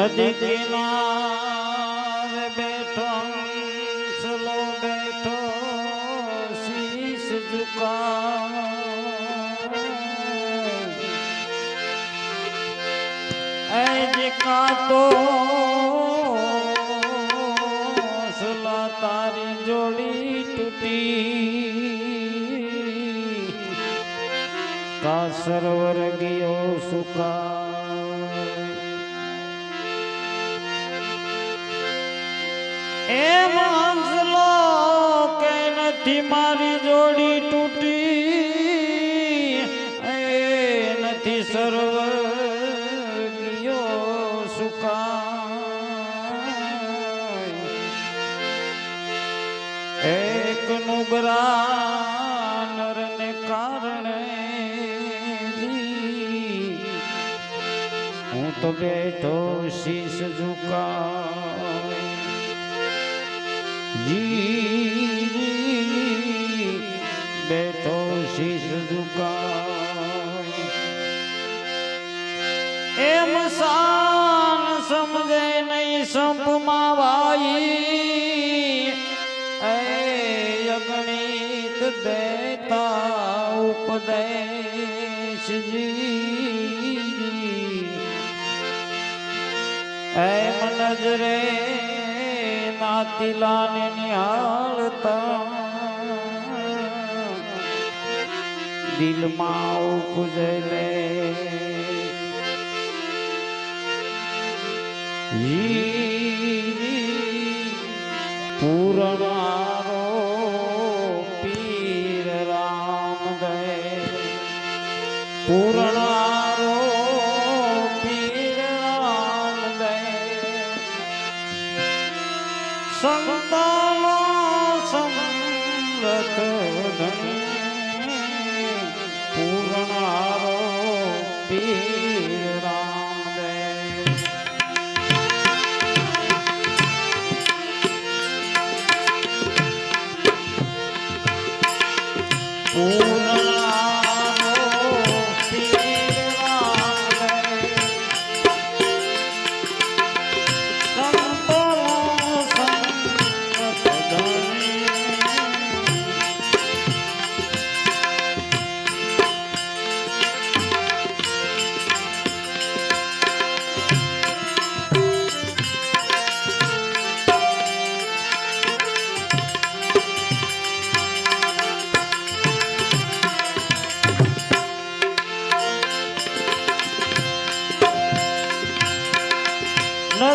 નદી કિનારે બેઠો સલો બેઠો, શીશ ઝુકા એજ કાતો સલા તારી જોડી તૂટી. કા સરોવર ગયો સુકા એમ હંસલો કે નથી મારી જોડી તૂટી. એ નથી સર્વ સુકાય. એક નુગરા કારણે હું તો બેઠો શીશ ઝુકાય જી બેઠો શીશ ઝુકાય એમ સાન સમજે નહીં સંપમાં વાઈ. એ અગણિત દેતા ઉપદેશ એમ નજરે નાતીલાને નિહાળતા. દિલમાં ઉપજલે લે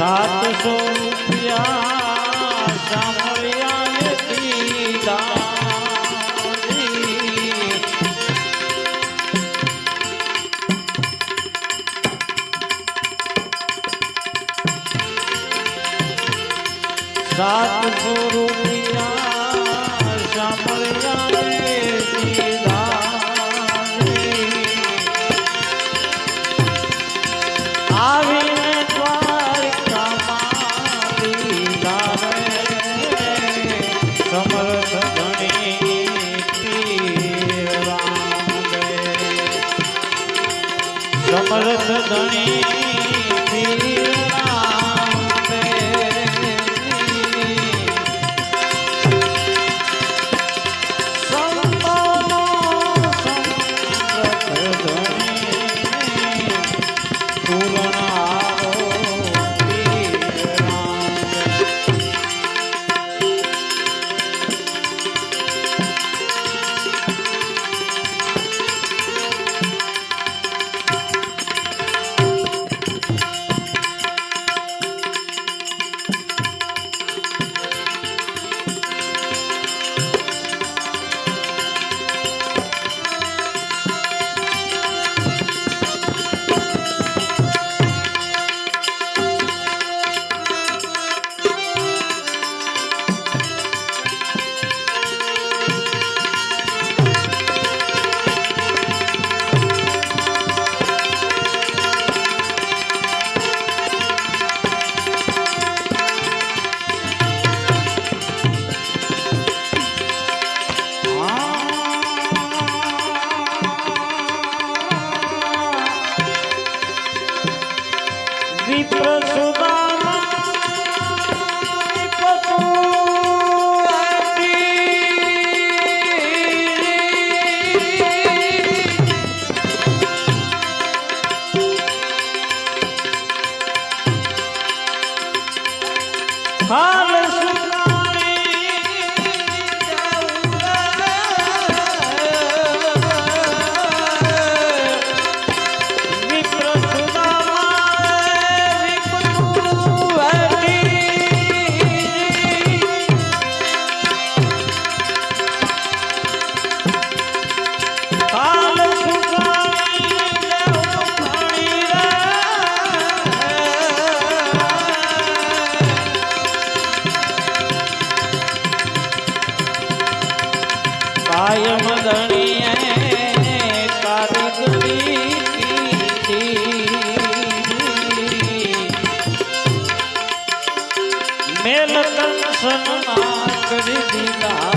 સાતસો રૂપિયા સાંભળ્યા દીધા. સાતસો રૂપિયા સમર્થ ધણી कर दिला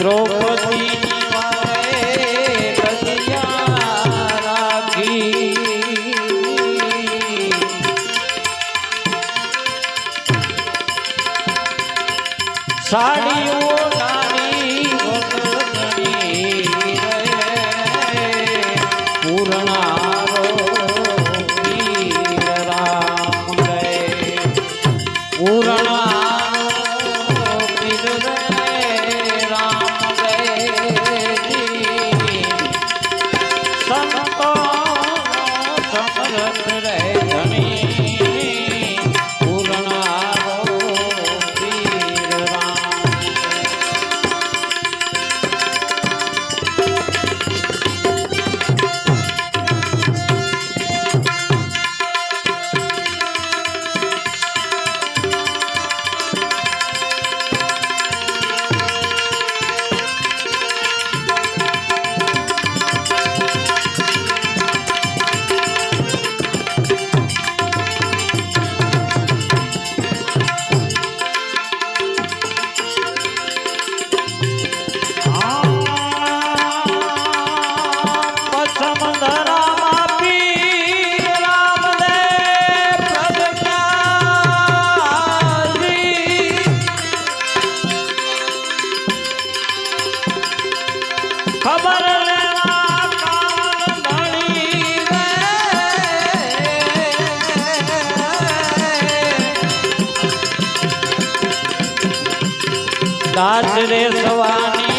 દ્રૌપદી સાડીઓ નારી વગરની દાસ રે સવાની